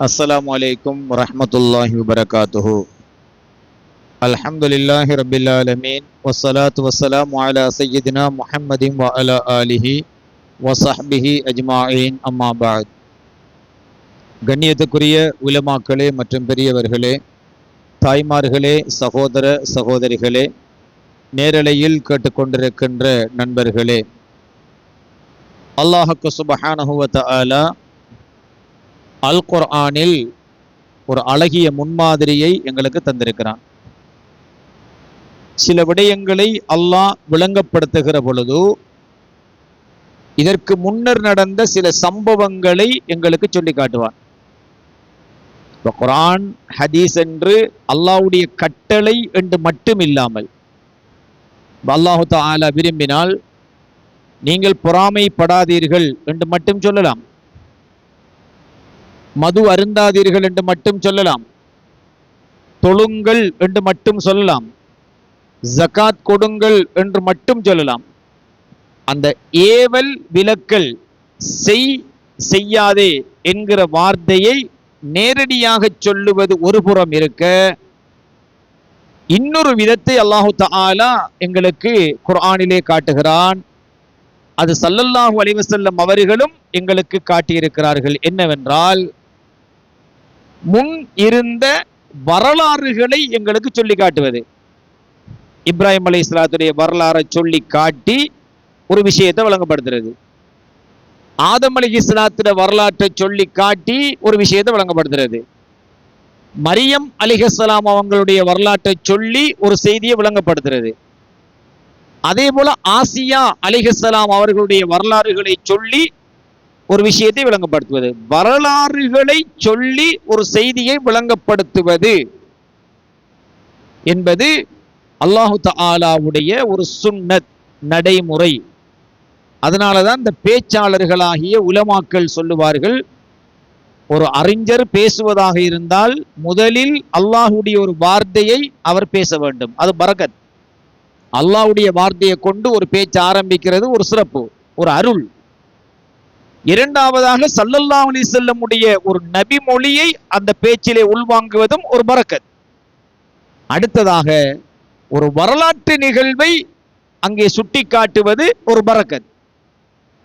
السلام عليكم ورحمة الله وبركاته الحمد لله رب العالمين والصلاة والسلام على سيدنا محمد وعلى آله وصحبه أجمعين أما بعد கண்ணியத்துக்குரிய உலமாக்களே மற்றும் பெரியவர்களே தாய்மார்களே சகோதர சகோதரிகளே நேரலையில் கேட்டுக்கொண்டிருக்கின்ற நண்பர்களே அல்லாஹுக்கு சுபஹானஹுவ தஆலா அல் குர்ஆனில் ஒரு அழகிய முன்மாதிரியை எங்களுக்கு தந்திருக்கிறான். சில விடயங்களை அல்லாஹ் விளங்கப்படுத்துகிற பொழுது இதற்கு முன்னர் நடந்த சில சம்பவங்களை எங்களுக்கு சொல்லி காட்டுவான். இப்போ குரான் ஹதீஸ் என்று அல்லாஹ்வுடைய கட்டளை என்று மட்டும் இல்லாமல் அல்லாஹு தாலா விரும்பினால் நீங்கள் பொறாமைப்படாதீர்கள் என்று மட்டும் சொல்லலாம். மது அருந்தாதீர்கள் என்று மட்டும் சொல்லலாம். தொழுங்கள் என்று மட்டும் சொல்லலாம். ஜகாத் கொடுங்கள் என்று மட்டும் சொல்லலாம். அந்த ஏவல் விலக்கல் செய் செய்யாதே என்கிற வார்த்தையை நேரடியாக சொல்லுவது ஒரு புறம் இருக்க. இன்னொரு விதத்தை அல்லாஹு தாலா எங்களுக்கு குர்ஆனிலே காட்டுகிறான். அது சல்லல்லாஹு அலைஹி அவர்களும் எங்களுக்கு காட்டியிருக்கிறார்கள். என்னவென்றால் முன் இருந்த வரலாறுகளை எங்களுக்கு சொல்லி காட்டுவது. இப்ராஹிம் அலி இஸ்லாத்துடைய வரலாறை சொல்லி காட்டி ஒரு விஷயத்தை வழங்கப்படுத்துறது ஆதம் அலி இஸ்லாத்துடைய வரலாற்றை சொல்லி காட்டி ஒரு விஷயத்தை வழங்கப்படுத்துறது மரியம் அலிஹலாம் அவங்களுடைய வரலாற்றை சொல்லி ஒரு செய்தியை விளங்கப்படுத்துறது. அதே போல ஆசியா அலிஹலாம் அவர்களுடைய வரலாறுகளை சொல்லி ஒரு விஷயத்தை விளங்கப்படுத்துவது. வரலாறுகளை சொல்லி ஒரு செய்தியை விளங்கப்படுத்துவது என்பது அல்லாஹு தாலாவுடைய ஒரு சுன்னத் நடைமுறை. அதனாலதான் இந்த பேச்சாளர்களாகிய உலமாக்கள் சொல்லுவார்கள் ஒரு அறிஞர் பேசுவதாக இருந்தால் முதலில் அல்லாஹுடைய ஒரு வார்த்தையை அவர் பேச வேண்டும். அது பரகத் அல்லாஹ்வுடைய வார்த்தையை கொண்டு ஒரு பேச்சு ஆரம்பிக்கிறது ஒரு சிறப்பு ஒரு அருள். இரண்டாவதாக சல்லல்லாஹு அலி செல்லமுடைய ஒரு நபி மொழியை அந்த பேச்சிலே உள்வாங்குவதும் ஒரு பறக்கத். அடுத்ததாக ஒரு வரலாற்று நிகழ்வை அங்கே சுட்டி காட்டுவது ஒரு பறக்கத்.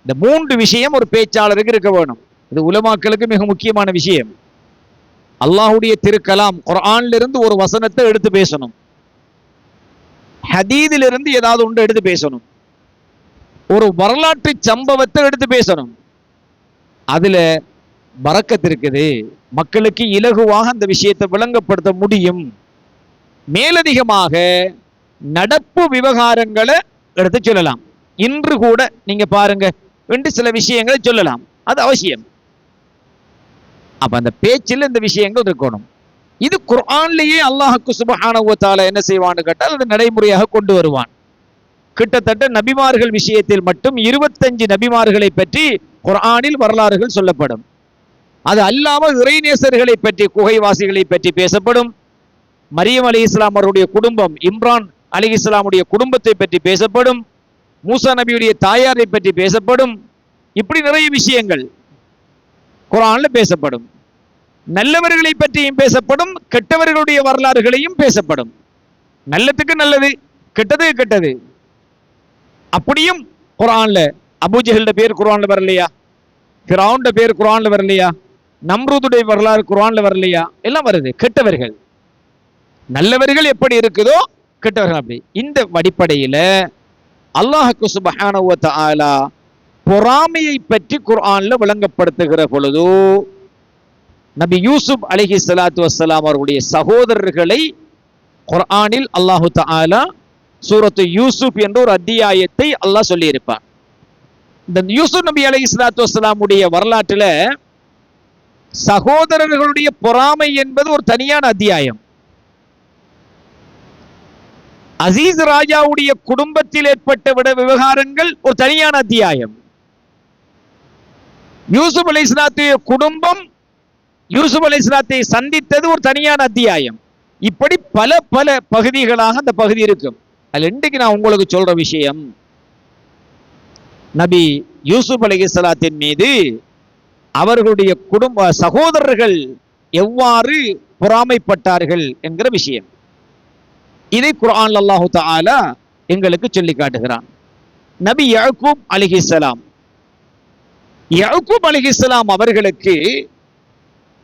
இந்த மூன்று விஷயம் ஒரு பேச்சாளருக்கு இருக்க வேணும். இது உலமாக்களுக்கு மிக முக்கியமான விஷயம். அல்லாஹுடைய திருக்கலாம் குரான்லிருந்து ஒரு வசனத்தை எடுத்து பேசணும். ஹதீதிலிருந்து ஏதாவது ஒன்று எடுத்து பேசணும். ஒரு வரலாற்று சம்பவத்தை எடுத்து பேசணும். அதுல பறக்கத்து இருக்குது. மக்களுக்கு இலகுவாக அந்த விஷயத்தை விளங்கப்படுத்த முடியும். மேலதிகமாக நடப்பு விவகாரங்களை எடுத்து சொல்லலாம். இன்று கூட நீங்க பாருங்க என்று சில விஷயங்களை சொல்லலாம். அது அவசியம். அப்ப அந்த பேச்சில் இந்த விஷயங்கள் இருக்கணும். இது குர்ஆன்லயே அல்லாஹுக்கு சுபஹானஹு என்ன செய்வான்னு கேட்டால் அது நடைமுறையாக கொண்டு வருவான். கிட்டத்தட்ட நபிமார்கள் விஷயத்தில் மட்டும் இருபத்தஞ்சு நபிமார்களை பற்றி குரானில் வரலாறுகள் சொல்லப்படும். அது அல்லாமல் இறைநேசர்களை பற்றி குகைவாசிகளை பற்றி பேசப்படும். மரியம் அலி இஸ்லாம் அவருடைய குடும்பம் இம்ரான் அலி இஸ்லாமுடைய குடும்பத்தை பற்றி பேசப்படும். மூசா நபியுடைய தாயாரை பற்றி பேசப்படும். இப்படி நிறைய விஷயங்கள் குரான்ல பேசப்படும். நல்லவர்களை பற்றியும் பேசப்படும் கெட்டவர்களுடைய வரலாறுகளையும் பேசப்படும். நல்லதுக்கு நல்லது கெட்டது கெட்டது. அப்படியும் குரான்ல அபூஜஹல்ட பேர் குரான்ல வரலையா? ஃபிரௌன்ட பேர் குரான்ல வரலையா? நம்ரூதுடைய வரலாறு குரான்ல வரலையா? எல்லாம் வருது. கெட்டவர்கள். நல்லவர்கள் எப்படி இருக்குதோ கெட்டவர்கள் அப்படி. இந்த அடிப்படையில அல்லாஹுக்கு சுபஹானஹு வ பொறாமையை பற்றி குரான்ல விளங்கப்படுத்துகிற பொழுது நபி யூசுப் அலிஹி சலாத்து வசலாம் அவர்களுடைய சகோதரர்களை குர்ஆனில் அல்லாஹு தாலா சூரத்து யூசுப் என்ற ஒரு அத்தியாயத்தை அல்லாஹ் சொல்லியிருப்பான் இந்த யூசுப் நபி அலைஹி இஸ்லாத்து வஸ்லாமுடைய வரலாற்றுல சகோதரர்களுடைய பொறாமை என்பது ஒரு தனியான அத்தியாயம். அசீஸ் ராஜாவுடைய குடும்பத்தில் ஏற்பட்ட விட விவகாரங்கள் ஒரு தனியான அத்தியாயம். யூசுப் அலை குடும்பம் யூசுப் அலை சந்தித்தது ஒரு தனியான அத்தியாயம். இப்படி பல பல பகுதிகளாக அந்த பகுதி இருக்கும். அதுல இன்றைக்கு நான் உங்களுக்கு சொல்ற விஷயம் நபி யூசுப் அலைஹிஸ்ஸலாத்தின் மீது அவர்களுடைய குடும்ப சகோதரர்கள் எவ்வாறு பொறாமைப்பட்டார்கள் என்கிற விஷயம். இதை குரான் அல்லாஹு தாலா எங்களுக்கு சொல்லி காட்டுகிறான். நபி யாக்கூப் அலிஹிஸ்லாம் யாக்கூப் அலிஹிஸ்லாம் அவர்களுக்கு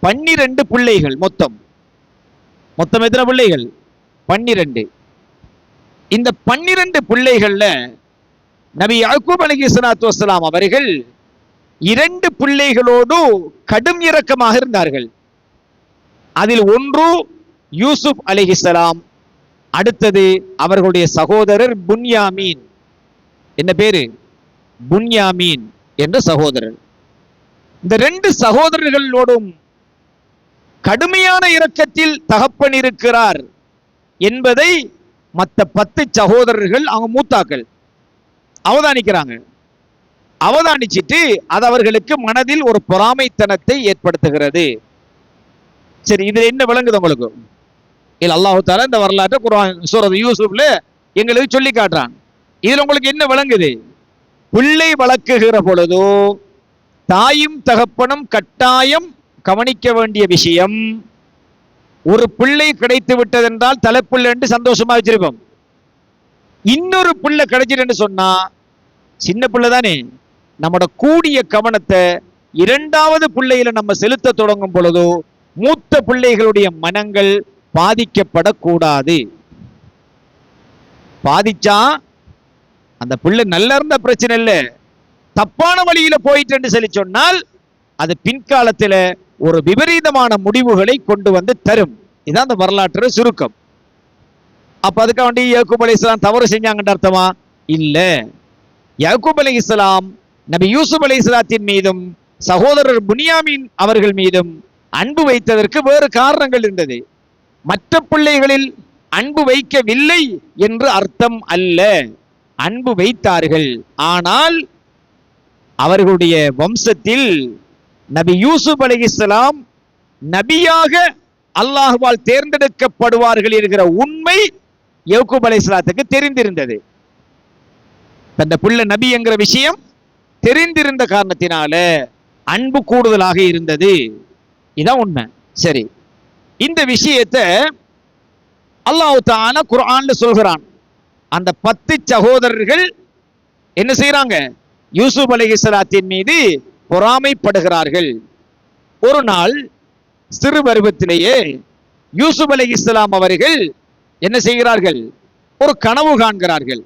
பன்னிரண்டு பிள்ளைகள் மொத்தம். மொத்தம் எத்தனை பிள்ளைகள்? பன்னிரண்டு. இந்த பன்னிரண்டு பிள்ளைகள்ல நபி யாக்கூப் அலி இஸ்லாத்து வசலாம் அவர்கள் இரண்டு பிள்ளைகளோடு கடும் இரக்கமாக இருந்தார்கள். அதில் ஒன்று யூசுப் அலிஹிஸ்ஸலாம் அடுத்தது அவர்களுடைய சகோதரர் புன்யாமீன். என்ன பேரு? புன்யாமீன் என்ற சகோதரர். இந்த ரெண்டு சகோதரர்களோடும் கடுமையான இரக்கத்தில் தகப்பன் இருக்கிறார் என்பதை மற்ற பத்து சகோதரர்கள் அவங்க மூத்தாக்கள் அவதானிக்கிறாங்க. அவதானிச்சிட்டு அது அவர்களுக்கு மனதில் ஒரு பொறாமைத்தனத்தை ஏற்படுத்துகிறது. சரி இது என்ன விளங்குது உங்களுக்கு? இல்ல அல்லாஹு தாலா இந்த வரலாற்றை குரான் சூரத் யூசுப்ல எங்களுக்கு சொல்லி காட்டுறான். இதுல உங்களுக்கு என்ன விளங்குது? பிள்ளை வளர்க்குகிற பொழுதோ தாயும் தகப்பனும் கட்டாயம் கவனிக்க வேண்டிய விஷயம் ஒரு பிள்ளை கிடைத்து விட்டதென்றால் தலைப்பிள்ளை என்று சந்தோஷமா வச்சிருப்போம். இன்னொரு பிள்ளை கிடைச்சிட்டு சொன்னா சின்ன பிள்ளை தானே. நம்மட கூடிய கவனத்தை இரண்டாவது பிள்ளையில நம்ம செலுத்த தொடங்கும் பொழுதோ மூத்த பிள்ளைகளுடைய மனங்கள் பாதிக்கப்படக்கூடாது. பாதிச்சா அந்த பிள்ளை நல்லா இருந்த பிரச்சனை இல்லை. தப்பான வழியில போயிட்டு சொல்லி சொன்னால் அது பின்காலத்துல ஒரு விபரீதமான முடிவுகளை கொண்டு வந்து தரும். இதான் அந்த வரலாற்று சுருக்கம். அப்ப அதுக்காக வேண்டி யாக்கூப் தவறு செஞ்சாங்கன்ற அர்த்தமா? இல்ல. யாக்கூப் அலி இஸ்லாம் நபி யூசுப் அலி இஸ்லாத்தின் மீதும் சகோதரர் புனியாமின் அவர்கள் மீதும் அன்பு வைத்ததற்கு வேறு காரணங்கள் இருந்தது. மற்ற பிள்ளைகளில் அன்பு வைக்கவில்லை என்று அர்த்தம் அல்ல. அன்பு வைத்தார்கள். ஆனால் அவர்களுடைய வம்சத்தில் நபி யூசுப் அலைஹிஸ்ஸலாம் நபியாக அல்லாஹ்வால் தேர்ந்தெடுக்கப்படுவார்கள் என்கிற உண்மை யவுக்குப் அலி இஸ்லாத்துக்கு தெரிந்திருந்தது. அந்த புள்ள நபி என்கிற விஷயம் தெரிந்திருந்த காரணத்தினால அன்பு கூடுதலாக இருந்தது. இதான் உண்மை. சரி. இந்த விஷயத்தை அல்லாஹு தான குர்ஆன்ல சொல்கிறான். அந்த பத்து சகோதரர்கள் என்ன செய்யறாங்க யூசுப் அலிஹலாத்தின் மீது பொறாமைப்படுகிறார்கள். ஒரு நாள் சிறு பருவத்திலேயே யூசுப் அலைஹிஸ்ஸலாம் அவர்கள் என்ன செய்கிறார்கள்? ஒரு கனவு காண்கிறார்கள்.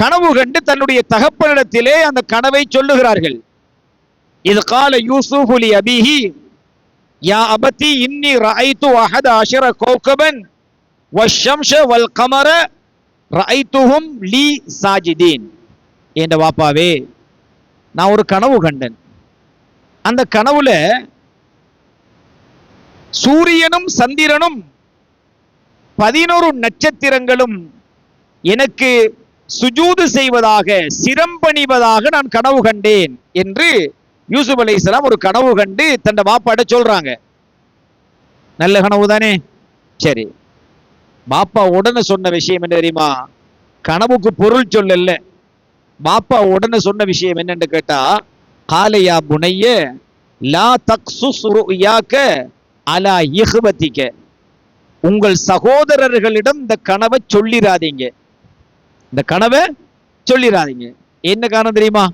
கனவு கண்டு தன்னுடைய தகப்பனிடத்திலே அந்த கனவை சொல்லுகிறார்கள். இது கால யூசுப் அலி அபிஹி யா அபதி இன்னி ரஐத்து அஹத அஷர கௌகபன் வஷம்ஷ வல் கமர ரஐத்துஹும் லீ சாஜிதீன். என்ற வாப்பாவே நான் ஒரு கனவு கண்டேன். அந்த கனவுல சூரியனும் சந்திரனும் பதினோரு நட்சத்திரங்களும் எனக்கு சுஜூது செய்வதாக சிரம்பணிவதாக நான் கனவு கண்டேன் என்று யூசுப் அலைஹிஸ்ஸலாம் ஒரு கனவு கண்டு தன் வாப்பாட்ட சொல்றாங்க. நல்ல கனவு தானே? சரி. பாப்பா உடனே சொன்ன விஷயம் என்ன தெரியுமா? கனவுக்கு பொருள் சொல்லல. பாப்பா உடனே சொன்ன விஷயம் என்னன்னு கேட்டா காலையா புனைய லா தக்சுஸ் அலா இஹ்வத்திக்க உங்கள் சகோதரர்களிடம் இந்த கனவை சொல்லிராதீங்க. இந்த கனவை சொல்லிடாதீங்க என்ன காரணம் தெரியுமா?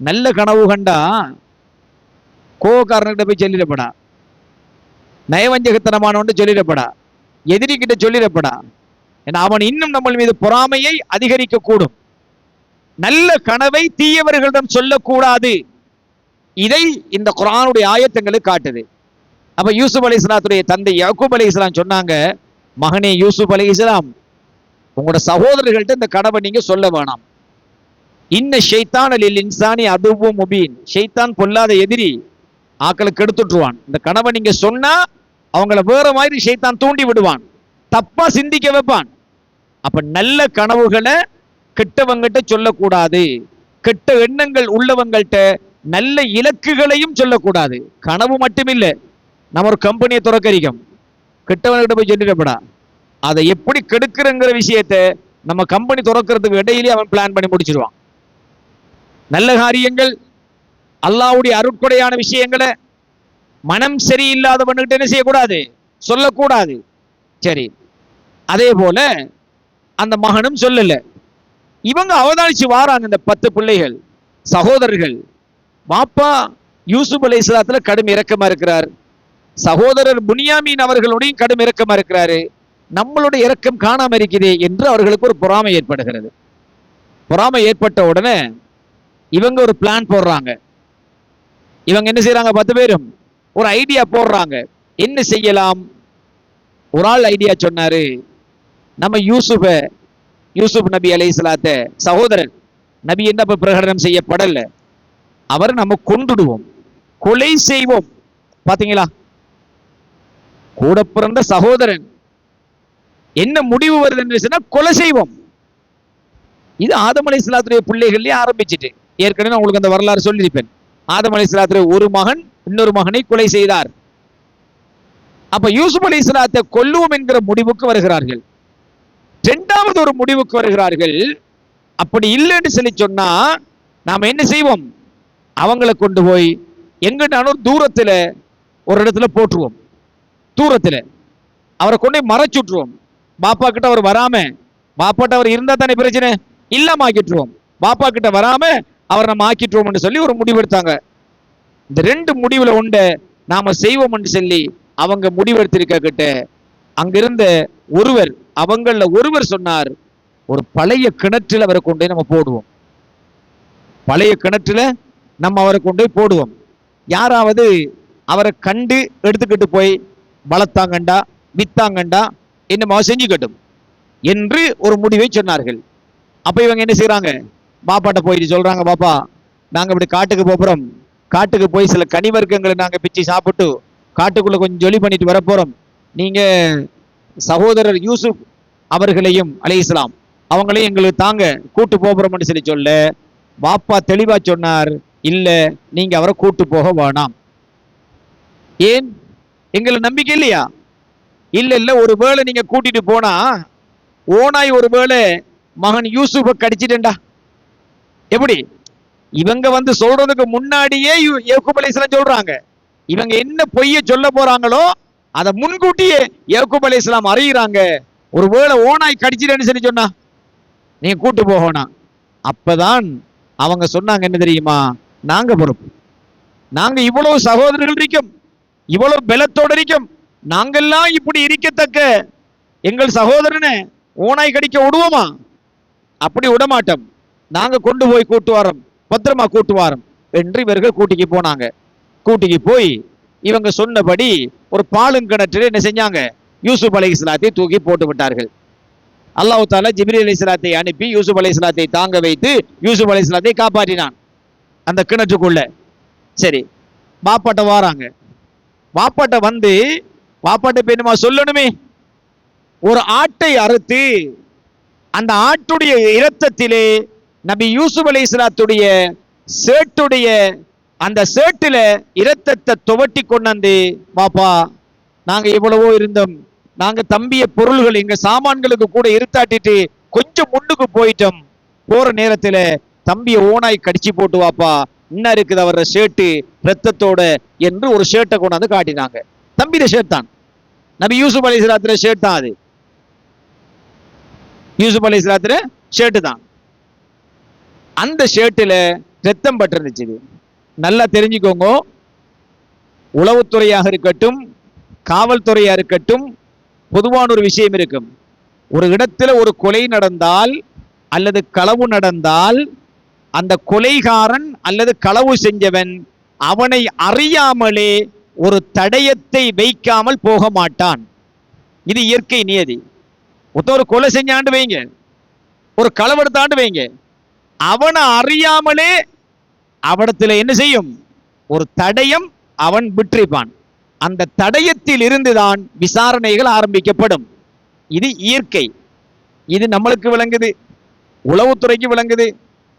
நல்ல கனவு கண்டா கோவக்காரன்கிட்ட போய் சொல்லிடப்படா. நயவஞ்சகத்தனமானவன் சொல்லிடப்படா. எதிரிக்கிட்ட சொல்லிடப்படா. ஏன்னா அவன் இன்னும் நம்ம மீது பொறாமையை அதிகரிக்க கூடும் நல்ல கனவை தீயவர்களிடம் சொல்லக்கூடாது. இதை இந்த குரானுடைய ஆயத்தங்களை காட்டுது. அப்ப யூசுப் அலி இஸ்லாத்துடைய தந்தை யாக்கூப் அலி இஸ்லாம் சொன்னாங்க மகனே யூசுப் அலி இஸ்லாம் உங்களோட சகோதரர்கள்ட்ட இந்த கனவை நீங்க சொல்ல வேணாம். இன்ன ஷெய்தான் அலில் இன்சானி அதுவும் முபீன். ஷெய்தான் பொல்லாத எதிரி. ஆக்களை கெடுத்துட்டுருவான் இந்த கனவை நீங்க சொன்னா அவங்கள வேற மாதிரி ஷைத்தான் தூண்டி விடுவான். தப்பா சிந்திக்க வைப்பான். அப்ப நல்ல கனவுகளை கெட்டவங்கிட்ட சொல்லக்கூடாது. கெட்ட எண்ணங்கள் உள்ளவங்கள்ட்ட நல்ல இலக்குகளையும் சொல்லக்கூடாது. கனவு மட்டுமில்லை. நம்ம ஒரு கம்பெனியை துறக்கரிக்கும் கெட்டவன்கிட்ட போய் சொல்லிடப்படா அதை எப்படி கெடுக்கிறங்கிற விஷயத்த நம்ம கம்பெனி துறக்கிறதுக்கு இடையிலே அவன் பிளான் பண்ணி முடிச்சிருவான். நல்ல காரியங்கள் அல்லாவுடைய அருட்கொடையான விஷயங்களை மனம் சரியில்லாதவன்கிட்ட என்ன செய்யக்கூடாது? சொல்லக்கூடாது. சரி. அதே போல அந்த மகனும் சொல்லல. இவங்க அவதானிச்சு வாராங்க இந்த பத்து பிள்ளைகள் சகோதரர்கள். பாப்பா யூசுப் அலை இஸ்லாத்துல கடும் இறக்கமா இருக்கிறார். சகோதரர் புனியாமீன் அவர்களுடையும் கடும் இறக்கமா இருக்கிறாரு. நம்மளுடைய இறக்கம் காணாம இருக்குதே என்று அவர்களுக்கு ஒரு பொறாமை ஏற்படுகிறது. பொறாமை ஏற்பட்ட உடனே இவங்க ஒரு பிளான் போடுறாங்க. இவங்க என்ன செய்யறாங்க பத்து பேரும்? ஒரு ஐடியா போடுறாங்க. என்ன செய்யலாம்? ஒரு ஆள் ஐடியா சொன்னாரு. நம்ம யூசுஃப யூசுப் நபி அலைஹிஸ்ஸலாத்த சகோதரன் நபி என்ன பிரகடனம் செய்யப்படல? அவர் நம்ம கொண்டுடுவோம் கொலை செய்வோம். பாத்தீங்களா? கூட பிறந்த சகோதரன். என்ன முடிவு வருது என்று சொன்னா கொலை செய்வோம். இது ஆதம் அலைஹிஸ்ஸலாத்துடைய பிள்ளைகள்லயே ஆரம்பிச்சிட்டு. ஏற்கனவே நான் உங்களுக்கு அந்த வரலாறு சொல்லியிருப்பேன். ஆதம் அலைஹிஸ்ஸலாத்துடைய ஒரு மகன் இன்னொரு மகனை கொலை செய்தார். அப்ப யூசுப் இஸ்லாத்தை கொல்லுவோம் என்கிற முடிவுக்கு வருகிறார்கள். இரண்டாவது ஒரு முடிவுக்கு வருகிறார்கள். அப்படி இல்லைன்னு சொல்லி சொன்னா நாம என்ன செய்வோம்? அவங்கள கொண்டு போய் எங்கிட்டாலும் தூரத்துல ஒரு இடத்துல போட்டுருவோம் தூரத்துல. அவரை கொண்டு போய் பாப்பா கிட்ட அவர் வராம பாப்பாட்ட அவர் இருந்தா தானே பிரச்சனை? இல்லாம ஆக்கிட்டுருவோம். பாப்பா கிட்ட வராம அவர் நம்ம ஆக்கிட்டுருவோம்னு சொல்லி ஒரு முடிவெடுத்தாங்க. இந்த ரெண்டு முடிவுல உண்டு நாம செய்வோம்னு சொல்லி அவங்க முடிவெடுத்திருக்க கிட்ட அங்கிருந்த ஒருவர் அவங்கள ஒருவர் சொன்னார் ஒரு பழைய கிணற்றில் அவரை கொண்டு போய் நம்ம போடுவோம். பழைய கிணற்றுல நம்ம அவரை கொண்டு போய் போடுவோம். யாராவது அவரை கண்டு எடுத்துக்கிட்டு போய் வளர்த்தாங்கண்டா வித்தாங்கண்டா என்னமா செஞ்சுக்கட்டும் என்று ஒரு முடிவை சொன்னார்கள். அப்ப இவங்க என்ன செய்கிறாங்க பாப்பாட்ட போயிட்டு சொல்றாங்க பாப்பா நாங்க இப்படி காட்டுக்கு போறோம். காட்டுக்கு போய் சில கனி வர்க்கங்களை நாங்க பிச்சு சாப்பிட்டு காட்டுக்குள்ள கொஞ்சம் ஜொலி பண்ணிட்டு வரப்போறோம். நீங்க சகோதரர் யூசுப் அவர்களையும் அலைஹிஸ்ஸலாம் அவங்களையும் எங்களுக்கு தாங்க கூட்டு போகிறோம்னு சொல்லி சொல்ல. பாப்பா தெளிவா சொன்னார் இல்ல நீங்க அவரை கூட்டு போக வேணாம். ஏன்? எங்களை நம்பிக்கை இல்லையா? இல்ல இல்ல ஒரு வேளை நீங்க கூட்டிட்டு போனா ஓனாய் ஒரு வேளை மகன் யூசுஃபை கடிச்சிட்டேன்டா. எப்படி? இவங்க வந்து சொல்றதுக்கு முன்னாடியே யூ- யாக்கூப் சொல்றாங்க. இவங்க என்ன பொய்ய சொல்ல போறாங்களோ அதை முன்கூட்டியே யாக்கூப் அலைஹிஸ்ஸலாம் ஒரு ஒருவேளை ஓனாய் கடிச்சிட்டேன்னு சொல்லி சொன்னா நீங்க கூட்டு போகணும் அப்பதான் அவங்க சொன்னாங்க என்ன தெரியுமா? நாங்க பொறுப்பு. நாங்க இவ்வளவு சகோதரர்கள் இருக்கும் இவ்வளவு பலத்தோடு இருக்கும் நாங்கெல்லாம் இப்படி இருக்கத்தக்க எங்கள் சகோதரனை ஓனாய் கடிக்க விடுவோமா? அப்படி விடமாட்டோம். நாங்க கொண்டு போய் கூட்டு வரோம் பத்திரமா கூட்டு வரோம் என்று இவர்கள் கூட்டிக்கு போனாங்க. கூட்டிக்கு போய் இவங்க சொன்னபடி ஒரு பாலுங்கிணற்றில் என்ன செஞ்சாங்க? யூசுப் அலைஹிஸ்ஸலாத்தை தூக்கி போட்டு விட்டார்கள். அல்லாஹு தாலா ஜிபிரி அலி இஸ்லாத்தை அனுப்பி யூசுப் அலைஹிஸ்ஸலாத்தை தாங்க வைத்து யூசுப் அலைஹிஸ்ஸலாத்தை காப்பாற்றினான். அந்த கிணற்றுக்குள்ள. சரி பாப்பாட்ட வாராங்க. பாப்பாட்ட வந்து பாப்பாட்ட பெண்ணுமா சொல்லணுமே. ஒரு ஆட்டை அறுத்து அந்த ஆட்டுடைய இரத்தத்திலே நபி யூசுப் அலைஹிஸ்ஸலாத்துடைய சேட்டுடைய அந்த சேட்டுல இரத்தத்தை துவட்டி கொண்டாந்து பாப்பா நாங்க எவ்வளவோ இருந்தோம். நாங்க தம்பிய பொருள்கள் எங்க சாமான்களுக்கு கூட இருத்தாட்டிட்டு கொஞ்சம் முன்னுக்கு போயிட்டோம். போற நேரத்துல தம்பிய ஓனாய் கடிச்சு போட்டு வாப்பா என்ன இருக்குது அவர ஷர்ட்டு ரத்தத்தோட என்று ஒரு ஷர்ட்டை கொண்டாந்து காட்டினாங்க. தம்பியில ஷர்ட் தான். நபி யூசுப் அலி இஸ்லாத்துல ஷர்ட் தான் அது. யூசுப் அலி இஸ்லாத்துல ஷர்ட் தான். அந்த ஷர்ட்டில் ரத்தம் பட்டிருந்துச்சு நல்லா தெரிஞ்சுக்கோங்க. உளவுத்துறையாக இருக்கட்டும் காவல்துறையாக இருக்கட்டும் பொதுவான ஒரு விஷயம் இருக்கும். ஒரு இடத்துல ஒரு கொலை நடந்தால் அல்லது களவு நடந்தால் அந்த கொலைகாரன் அல்லது களவு செஞ்சவன் அவனை அறியாமலே ஒரு தடயத்தை வைக்காமல் போக மாட்டான். இது இயற்கை நியதி. ஒருத்தர் ஒரு கொலை செஞ்சாண்டு வைங்க. ஒரு களவெடுத்தாண்டு வைங்க. அவனை அறியாமலே அவடத்தில் என்ன செய்யும்? ஒரு தடயம் அவன் விற்றிப்பான் அந்த தடயத்தில் இருந்துதான் விசாரணைகள் ஆரம்பிக்கப்படும். இது இயற்கை. இது நம்மளுக்கு விளங்குது. உளவுத்துறைக்கு விளங்குது.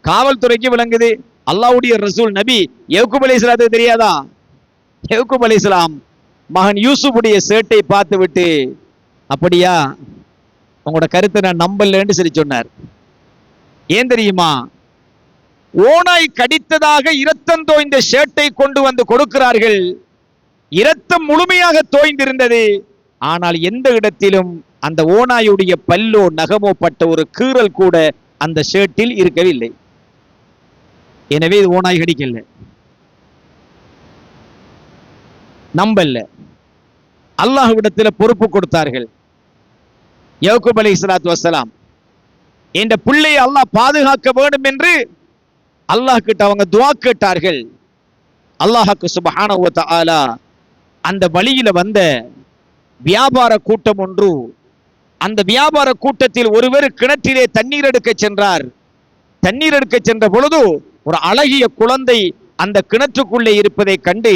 காவல்துறைக்கு விளங்குது. அல்லாவுடைய ரசூல் நபி யவுக்குப் அலைஹிஸ்ஸலாத்துக்கு தெரியாதா? யவுக்குப் அலைஹிஸ்ஸலாம் மகன் யூசுஃபுடைய சேட்டை பார்த்து விட்டு அப்படியா? உங்களோட கருத்தை நான் நம்பலன்னு சொல்லி சொன்னார். ஏன் தெரியுமா? ஓனாய் கடித்ததாக இரத்தம் தோய்ந்த ஷர்ட்டை கொண்டு வந்து கொடுக்கிறார்கள். இரத்தம் முழுமையாக தோய்ந்திருந்தது. ஆனால் எந்த இடத்திலும் அந்த ஓனாயுடைய பல்லோ நகமோ பட்ட ஒரு கீறல் கூட அந்த ஷர்ட்டில் இருக்கவில்லை. எனவே இது ஓனாய் கடிக்கல நம்பல்ல அல்லாஹுவிடத்தில் பொறுப்பு கொடுத்தார்கள். யவுக்குப் அலி சலாத்து வசலாம் இந்த பிள்ளையை அல்லாஹ் பாதுகாக்க வேண்டும் என்று அல்லாஹ் கிட்ட அவங்க துவா கேட்டார்கள். அல்லாஹுக்கு சுபஹானவத்த ஆலா அந்த வழியில வந்த வியாபார கூட்டம் ஒன்று. அந்த வியாபார கூட்டத்தில் ஒருவர் கிணற்றிலே தண்ணீர் எடுக்க சென்றார். தண்ணீர் எடுக்க சென்ற பொழுது ஒரு அழகிய குழந்தை அந்த கிணற்றுக்குள்ளே இருப்பதை கண்டு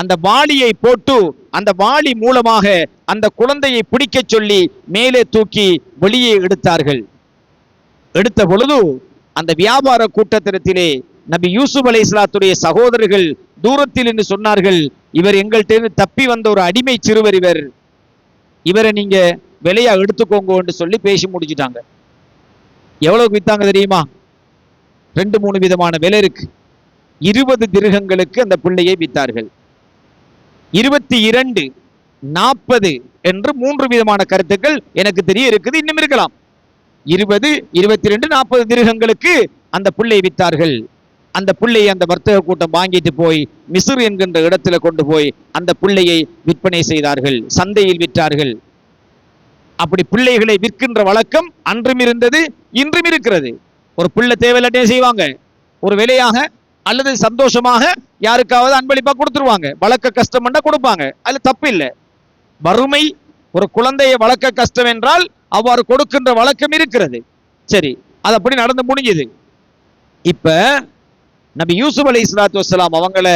அந்த வாளியை போட்டு அந்த வாளி மூலமாக அந்த குழந்தையை பிடிக்கச் சொல்லி மேலே தூக்கி வெளியே எடுத்தார்கள். எடுத்த பொழுது அந்த வியாபார கூட்டத்திலே நபி யூசுப் அலை இஸ்லாத்துடைய சகோதரர்கள் தூரத்தில் என்று சொன்னார்கள் இவர் எங்கள்கிட்ட தப்பி வந்த ஒரு அடிமை சிறுவர் இவர். இவரை நீங்க விலையா எடுத்துக்கோங்கன்னு சொல்லி பேசி முடிச்சுட்டாங்க. எவ்வளவுக்கு வித்தாங்க தெரியுமா? ரெண்டு மூணு விதமான விலை இருக்கு. இருபது திருகங்களுக்கு அந்த பிள்ளையை வித்தார்கள். இருபத்தி இரண்டு நாற்பது என்று மூன்று விதமான கருத்துக்கள் எனக்கு தெரிய இருக்குது இன்னும் இருக்கலாம். இருபது இருபத்தி ரெண்டு நாற்பது திருகங்களுக்கு அந்த பிள்ளையை வித்தார்கள். அந்த பிள்ளையை அந்த வர்த்தக கூட்டம் வாங்கிட்டு போய் மிசுர் என்கின்ற இடத்துல கொண்டு போய் அந்த பிள்ளையை விற்பனை செய்தார்கள். சந்தையில் விற்றார்கள். அப்படி பிள்ளைகளை விற்கின்ற வழக்கம் அன்றும் இருந்தது இன்றும் இருக்கிறது. ஒரு பிள்ளை தேவையில்லாட்டே செய்வாங்க. ஒரு விலையாக அல்லது சந்தோஷமாக யாருக்காவது அன்பளிப்பா கொடுத்துருவாங்க. வளர்க்க கஷ்டம் கொடுப்பாங்க. அதுல தப்பு இல்லை. வறுமை ஒரு குழந்தையை வளர்க்க கஷ்டம் என்றால் அவ்வாறு கொடுக்கின்ற வழக்கம் இருக்கிறது. சரி அது அப்படி நடந்து முடிஞ்சது. இப்ப நபி யூசுப் அலி இஸ்லாத்து வசலாம் அவங்கள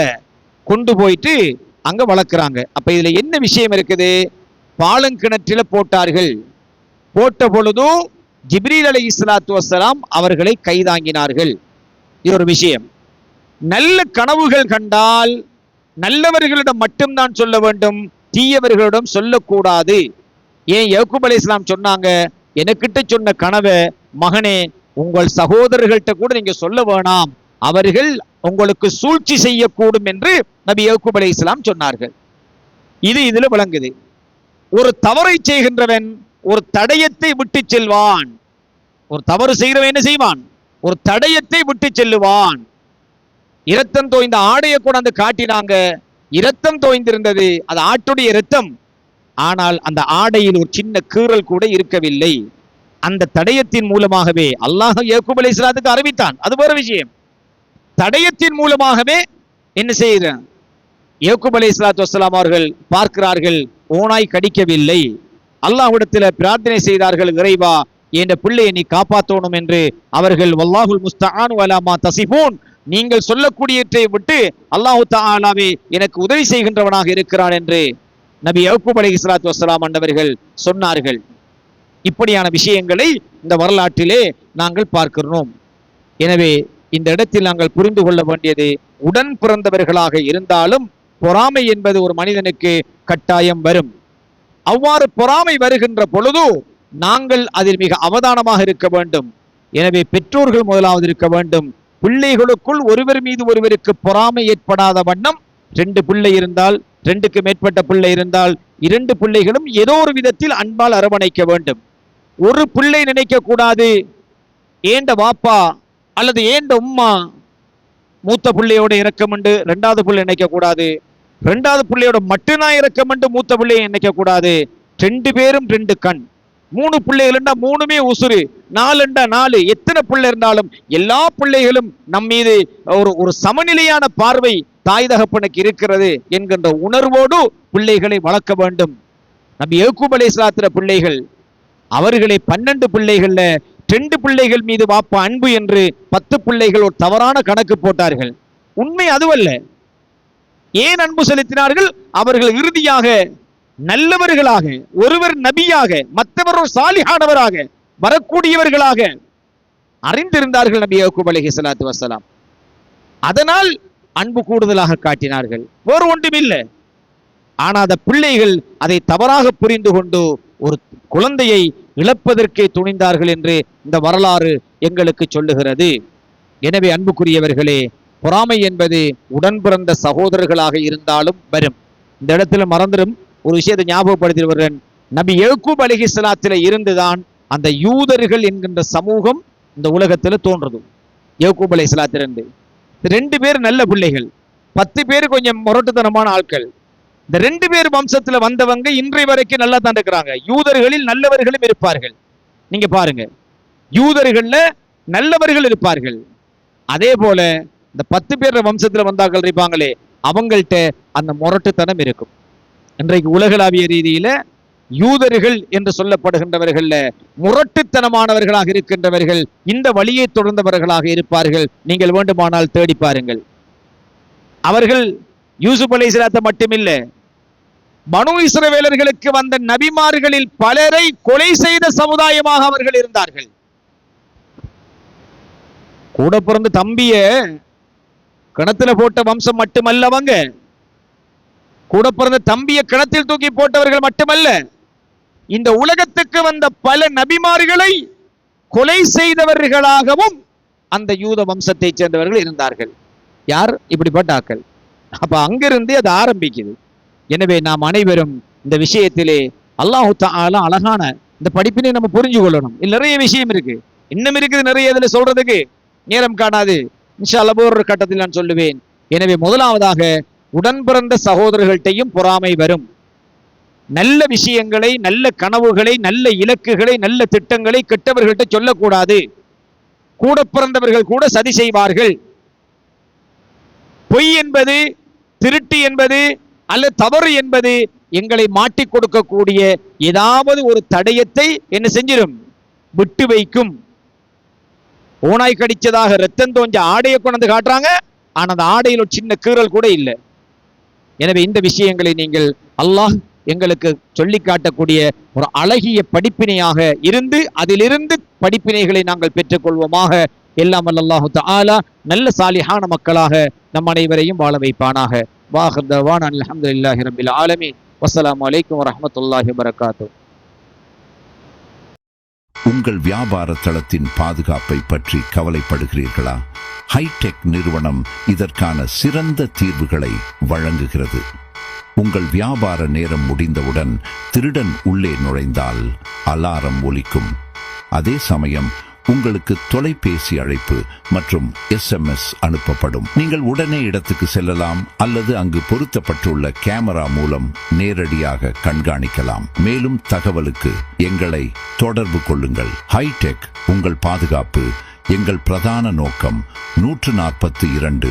கொண்டு போயிட்டு அங்க வளர்க்குறாங்க. அப்ப இதுல என்ன விஷயம் இருக்குது? பாலங்கிணற்றில போட்டார்கள். போட்ட பொழுதும் ஜிப்ரீல் அலி இஸ்லாத்து வசலாம் அவர்களை கைதாங்கினார்கள். இது ஒரு விஷயம். நல்ல கனவுகள் கண்டால் நல்லவர்களிடம் மட்டும்தான் சொல்ல வேண்டும் தீயவர்களிடம் சொல்லக்கூடாது. ஏன் யகுப் அலி இஸ்லாம் சொன்னாங்க? எனக்கிட்ட சொன்ன கனவை மகனே உங்கள் சகோதரர்கள்ட்ட கூட நீங்க சொல்ல வேணாம். அவர்கள் உங்களுக்கு சூழ்ச்சி செய்யக்கூடும் என்று நபி யகுப் அலி இஸ்லாம் சொன்னார்கள். இது இதுல விளங்குது. ஒரு தவறை செய்கின்றவன் ஒரு தடயத்தை விட்டு செல்வான். ஒரு தவறு செய்கிறவன் என்ன செய்வான்? ஒரு தடயத்தை விட்டு செல்லுவான். இரத்தம் தோய்ந்த ஆடையை கொண்டாந்து காட்டினாங்க. இரத்தம் தோய்ந்திருந்தது. அது ஆட்டுடைய இரத்தம். ஆனால் அந்த ஆடையில் ஒரு சின்ன கீறல் கூட இருக்கவில்லை. அந்த தடயத்தின் மூலமாகவே அல்லாஹ் யக்கூப் அலி இஸ்லாத்துக்கு அறிவித்தான். அது வேற விஷயம். தடயத்தின் மூலமாகவே என்ன செய்கிறான் யக்கூப் அலி இஸ்லாத்து வஸ்லாம் அவர்கள் பார்க்கிறார்கள் ஓனாய் கடிக்கவில்லை. அல்லாஹ்விடத்தில் பிரார்த்தனை செய்தார்கள் இறைவா என்ற பிள்ளையை நீ காப்பாற்றணும் என்று அவர்கள் வல்லாஹுல் முஸ்தான் வலாமா தசிபூன் நீங்கள் சொல்லக்கூடியவற்றை விட்டு அல்லாஹு தாலாவே எனக்கு உதவி செய்கின்றவனாக இருக்கிறான் என்று நபி யக்கூப் அலி இஸ்லாத்து வசலாம் அண்டவர்கள் சொன்னார்கள். இப்படியான விஷயங்களை இந்த வரலாற்றிலே நாங்கள் பார்க்கிறோம். எனவே இந்த இடத்தில் நாங்கள் புரிந்து கொள்ள வேண்டியது உடன் பிறந்தவர்களாக இருந்தாலும் பொறாமை என்பது ஒரு மனிதனுக்கு கட்டாயம் வரும். அவ்வாறு பொறாமை வருகின்ற பொழுது நாங்கள் அதில் மிக அவதானமாக இருக்க வேண்டும். எனவே பெற்றோர்கள் முதலாவது இருக்க வேண்டும். பிள்ளைகளுக்குள் ஒருவர் மீது ஒருவருக்கு பொறாமை ஏற்படாத வண்ணம் ரெண்டு பிள்ளை இருந்தால் ரெண்டுக்கு மேற்பட்ட பிள்ளை இருந்தால் இரண்டு பிள்ளைகளும் ஏதோ ஒரு விதத்தில் அன்பால் அரவணைக்க வேண்டும். ஒரு பிள்ளை நினைக்க கூடாது ஏண்ட வாப்பா அல்லது ஏண்ட உம்மா? மூத்த பிள்ளையோட இறக்கமுண்டு ரெண்டாவது பிள்ளை நினைக்க கூடாது ரெண்டாவது பிள்ளையோட மட்டும்தான் இறக்கமுண்டு மூத்த பிள்ளையை நினைக்க கூடாது ரெண்டு பேரும் ரெண்டு கண். மூணு பிள்ளைகள்ண்டா மூணுமே உசுறு. நாலுண்டா நாலு. எத்தனை பிள்ளை இருந்தாலும் எல்லா பிள்ளைகளும் நம் மீது ஒரு ஒரு சமநிலையான பார்வை தாய் தகப்பனுக்கு இருக்கிறது என்கின்ற உணர்வோடு பிள்ளைகளை வளர்க்க வேண்டும். நபி யக்கூப் அலைஹிஸ்ஸலாத்துல பிள்ளைகள் அவர்களை பன்னெண்டு பிள்ளைகள்ல ரெண்டு பிள்ளைகள் மீது வாப்பா அன்பு என்று பத்து பிள்ளைகள் ஒரு தவறான கணக்கு போட்டார்கள். உண்மை அதுவல்ல. ஏன் அன்பு செலுத்தினார்கள்? அவர்கள் இறுதியாக நல்லவர்களாக ஒருவர் நபியாக மற்றவர் ஒரு சாலிஹானவராக வரக்கூடியவர்களாக அறிந்திருந்தார்கள் நபி யக்கூப் அலஹி சலாத்து வசலாம் அதனால் அன்பு கூடுதலாக காட்டினார்கள். வேறு ஒன்றுமில்லை ஆனா அந்த பிள்ளைகள் அதை தவறாக புரிந்து கொண்டு ஒரு குழந்தையை இழப்பதற்கே துணிந்தார்கள் என்று இந்த வரலாறு எங்களுக்கு சொல்லுகிறது. எனவே அன்புக்குரியவர்களே பொறாமை என்பது உடன் பிறந்த சகோதரர்களாக இருந்தாலும் வரும். இந்த இடத்துல மறந்துடும். ஒரு விஷயத்தை ஞாபகப்படுத்தி வருகிறேன் நபி யக்கூப் அலிஹிஸ்லாத்தில இருந்துதான் அந்த யூதர்கள் என்கின்ற சமூகம் இந்த உலகத்துல தோன்றது. யக்கூப் அலிஹிஸ்லாத்திலிருந்து ரெண்டு பேர் நல்ல பிள்ளைகள். பத்து பேர் கொஞ்சம் முரட்டுத்தனமான ஆட்கள். இந்த ரெண்டு பேர் வம்சத்துல வந்தவங்க இன்றைய வரைக்கும் நல்லா தான் இருக்கிறாங்க. யூதர்களில் நல்லவர்களும் இருப்பார்கள். நீங்க பாருங்க. யூதர்கள்ல நல்லவர்கள் இருப்பார்கள். அதே போல இந்த பத்து பேர் வம்சத்துல வந்தார்கள் இருப்பாங்களே அவங்கள்ட்ட அந்த முரட்டுத்தனம் இருக்கும். இன்றைக்கு உலகளாவிய ரீதியில யூதர்கள் என்று சொல்லப்படுகின்றவர்கள்ல முரட்டுத்தனமானவர்களாக இருக்கின்றவர்கள் இந்த வழியை தொடர்ந்தவர்களாக இருப்பார்கள். நீங்கள் வேண்டுமானால் தேடி பாருங்கள். அவர்கள் யூசுப் அலைஹிஸ்ஸலாத்தை மட்டுமில்ல மனு இஸ்ரவேலர்களுக்கு வந்த நபிமார்களில் பலரை கொலை செய்த சமுதாயமாக அவர்கள் இருந்தார்கள். கூட பிறந்த தம்பிய கிணத்துல போட்ட வம்சம் மட்டுமல்லவங்க. கூட பிறந்த தம்பியை கிணத்தில் தூக்கி போட்டவர்கள் மட்டுமல்ல இந்த உலகத்துக்கு வந்த பல நபிமார்களை கொலை செய்தவர்களாகவும் அந்த யூத வம்சத்தை சேர்ந்தவர்கள் இருந்தார்கள். யார்? இப்படிப்பட்ட ஆக்கள் அப்ப அங்கிருந்து அது ஆரம்பிக்குது. எனவே நாம் அனைவரும் இந்த விஷயத்திலே அல்லாஹு தஆலா அழகான இந்த படிப்பினை நம்ம புரிஞ்சு கொள்ளணும். நிறைய விஷயம் இருக்கு. இன்னும் இருக்குது நிறைய இதுல சொல்றதுக்கு நேரம் காணாது. இன்ஷா அல்லாஹ் ஒரு கட்டத்தில் நான் சொல்லுவேன். எனவே முதலாவதாக உடன் பிறந்த சகோதரர்கள்ட்டையும் பொறாமை வரும். நல்ல விஷயங்களை நல்ல கனவுகளை நல்ல இலக்குகளை நல்ல திட்டங்களை கெட்டவர்கள்ட்ட சொல்லக்கூடாது. கூட பிறந்தவர்கள் கூட சதி செய்வார்கள். பொய் என்பது திருட்டு என்பது அல்ல தவறு என்பது எங்களை மாட்டிக் கொடுக்கக்கூடிய ஏதாவது ஒரு தடயத்தை என்ன செஞ்சிடும் விட்டு வைக்கும். ஓனாய் கடிச்சதாக ரத்தம் தோஞ்ச ஆடையை கொண்டு காட்டுறாங்க. ஆனா அந்த ஆடையில் ஒரு சின்ன கீறல் கூட இல்லை. எனவே இந்த விஷயங்களை நீங்கள் அல்லாஹ் எங்களுக்கு சொல்லி காட்டக்கூடிய ஒரு அழகிய படிப்பினையாக இருந்து அதிலிருந்து படிப்பினைகளை நாங்கள் பெற்றுக்கொள்வோமாக. எல்லாம் அல்லாஹு தாலா நல்ல சாலிஹான மக்களாக நம் அனைவரையும் வாழ வைப்பானாக. வாஹர் தவான் அல்ஹம்துலில்லாஹி ரபில் ஆலமி வசலாம் வலைக்கம் வரமத்துல்லாஹி வபரகாத்துஹு. உங்கள் வியாபார தளத்தின் பாதுகாப்பை பற்றி கவலைப்படுகிறீர்களா? ஹைடெக் நிறுவனம் இதற்கான சிறந்த தீர்வுகளை வழங்குகிறது. உங்கள் வியாபார நேரம் முடிந்தவுடன் திருடன் உள்ளே நுழைந்தால் அலாரம் ஒலிக்கும். அதே சமயம் உங்களுக்கு தொலைபேசி அழைப்பு மற்றும் எஸ்எம்எஸ் அனுப்பப்படும். நீங்கள் உடனே இடத்துக்கு செல்லலாம் அல்லது அங்கு பொருத்தப்பட்டுள்ள கேமரா மூலம் நேரடியாக கண்காணிக்கலாம். மேலும் தகவலுக்கு எங்களை தொடர்பு கொள்ளுங்கள். ஹைடெக் உங்கள் பாதுகாப்பு எங்கள் பிரதான நோக்கம் நூற்று நாற்பத்தி இரண்டு